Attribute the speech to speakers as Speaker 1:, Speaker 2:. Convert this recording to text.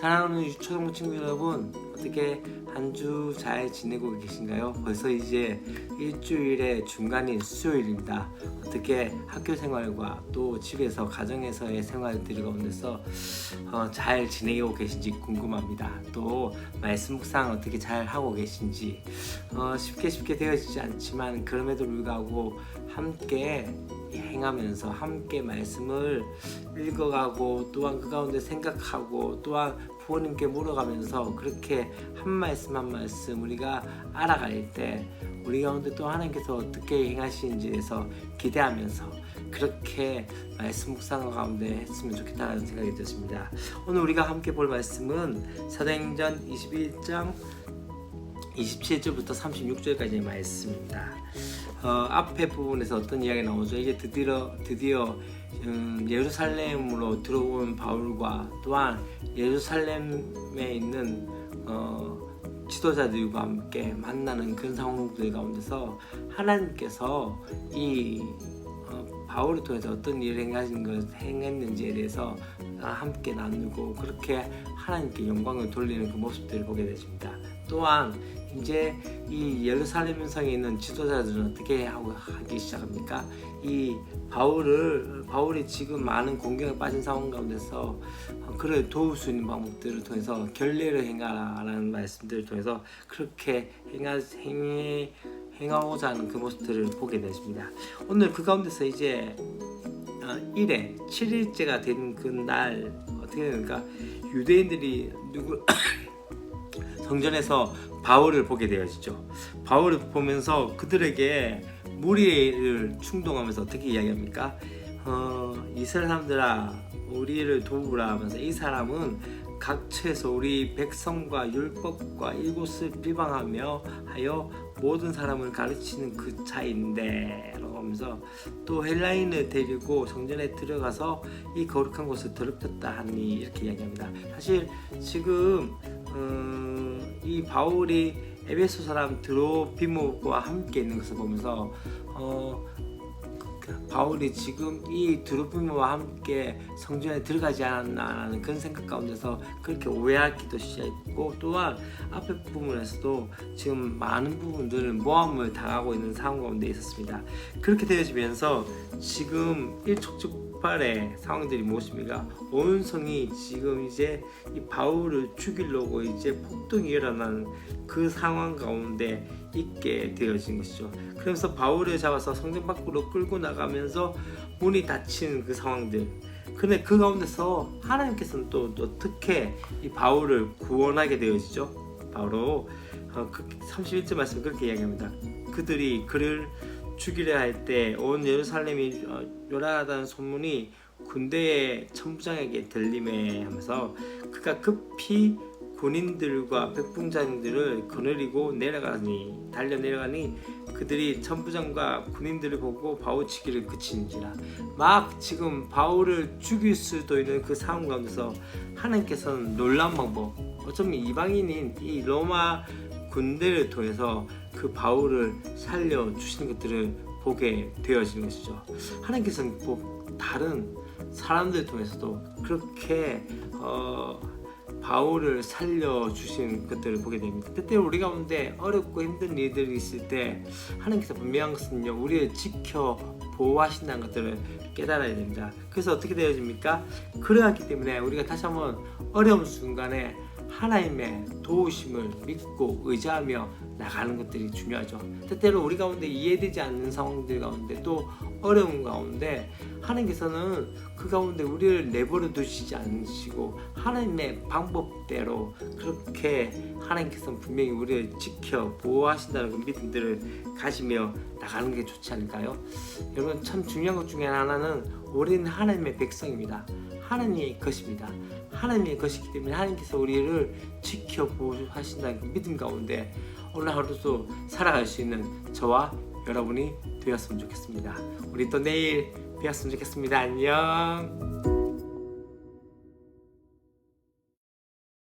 Speaker 1: 사랑하는 유초등부 친구 여러분 어떻게 한 주 잘 지내고 계신가요? 벌써 이제 일주일의 중간인 수요일입니다. 어떻게 학교 생활과 또 집에서 가정에서의 생활들이 가운데서 어, 잘 지내고 계신지 궁금합니다. 또 말씀 묵상 어떻게 잘 하고 계신지 어, 쉽게 쉽게 되어지지 않지만 그럼에도 불구하고 함께 행하면서 함께 말씀을 읽어가고 또한 그 가운데 생각하고 또한 부모님께 물어가면서 그렇게 한 말씀 한 말씀 우리가 알아갈 때 우리 가운데 또 하나님께서 어떻게 행하시는지에 대해서 기대하면서 그렇게 말씀 묵상 가운데 했으면 좋겠다는 생각이 들었습니다. 오늘 우리가 함께 볼 말씀은 사도행전 21장 27절부터 36절까지의 말씀입니다. 어, 앞에 부분에서 어떤 이야기가 나오죠? 이제 드디어 드디어 음, 예루살렘으로 들어온 바울과 또한 예루살렘에 있는 어, 지도자들과 함께 만나는 그런 상황들 가운데서 하나님께서 이 어, 바울을 통해서 어떤 일을 행하신 것 행했는지에 대해서 함께 나누고 그렇게 하나님께 영광을 돌리는 그 모습들을 보게 되십니다. 또한 이제 이 예루살렘 성에 있는 지도자들은 어떻게 하고 하기 시작합니까? 이 바울을 바울이 지금 많은 공경에 빠진 상황 가운데서 그를 도울 수 있는 방법들을 통해서 결례를 행하라라는 말씀들을 통해서 그렇게 행하 행해 행하고자 하는 그 모습들을 보게 되십니다. 오늘 그 가운데서 이제 1회 7일째가 된 그 날 어떻게 되니까 유대인들이 누구 성전에서 바울을 보게 되어지죠. 바울을 보면서 그들에게 무리를 충동하면서 어떻게 이야기합니까? 어, 이스라엘 사람들아 우리를 도우라 하면서 이 사람은 각처에서 우리 백성과 율법과 이곳을 비방하며 하여 모든 사람을 가르치는 그 자인데 라고 하면서 또 헬라인을 데리고 성전에 들어가서 이 거룩한 곳을 더럽혔다 하니 이렇게 이야기합니다. 사실 지금 음, 이 바울이 에베소 사람 드로피모와 함께 있는 것을 보면서 어, 바울이 지금 이 드로피모와 함께 성전에 들어가지 않았나라는 그런 생각 가운데서 그렇게 오해하기도 시작했고 또한 앞에 부분에서도 지금 많은 부분들을 모함을 당하고 있는 상황 가운데 있었습니다. 그렇게 되어지면서 지금 일촉 즉발의 상황들이 무엇입니까? 온 성이 지금 이제 이 바울을 죽이려고 이제 폭동이 일어나는 그 상황 가운데 있게 되어진 것이죠. 그래서 바울을 잡아서 성전 밖으로 끌고 나가면서 문이 닫힌 그 상황들. 근데 그 가운데서 하나님께서는 또 어떻게 이 바울을 구원하게 되어지죠? 바로 어, 그 31절 말씀 그렇게 이야기합니다. 그들이 그를 죽이려 할 때 온 예루살렘이 어, 요란하다는 소문이 군대의 천부장에게 들림에 하면서 그가 급히 군인들과 백풍장들을 거느리고 내려가니 달려 내려가니 그들이 천부장과 군인들을 보고 바울치기를 그치는지라. 막 지금 바울을 죽일 수도 있는 그 상황 가운데서 하나님께서는 놀라운 방법. 어쩌면 이방인인 이 로마 군대를 통해서 그 바울을 살려 주시는 것들을 보게 되어지는 것이죠 하나님께서는 뭐 다른 사람들 통해서도 그렇게 어, 바울을 살려 주신 것들을 보게 됩니다. 때때로 우리 가운데 어렵고 힘든 일들이 있을 때 하나님께서 분명한 것은요 우리를 지켜 보호하신다는 것들을 깨달아야 됩니다. 그래서 어떻게 되어집니까? 그러하기 때문에 우리가 다시 한번 어려운 순간에 하나님의 도우심을 믿고 의지하며 나가는 것들이 중요하죠. 때때로 우리 가운데 이해되지 않는 상황들 가운데 또 어려운 가운데 하나님께서는 그 가운데 우리를 내버려 두시지 않으시고 하나님의 방법대로 그렇게 하나님께서는 분명히 우리를 지켜 보호하신다는 그 믿음들을 가지며 나가는 게 좋지 않을까요? 여러분 참 중요한 것 중에 하나는 우리는 하나님의 백성입니다. 하나님의 것입니다. 하나님의 것이기 때문에 하나님께서 우리를 지켜 보호하신다는 그 믿음 가운데 오늘 하루도 살아갈 수 있는 저와 여러분이 되었으면 좋겠습니다. 우리 또 내일 뵈었으면 좋겠습니다. 안녕.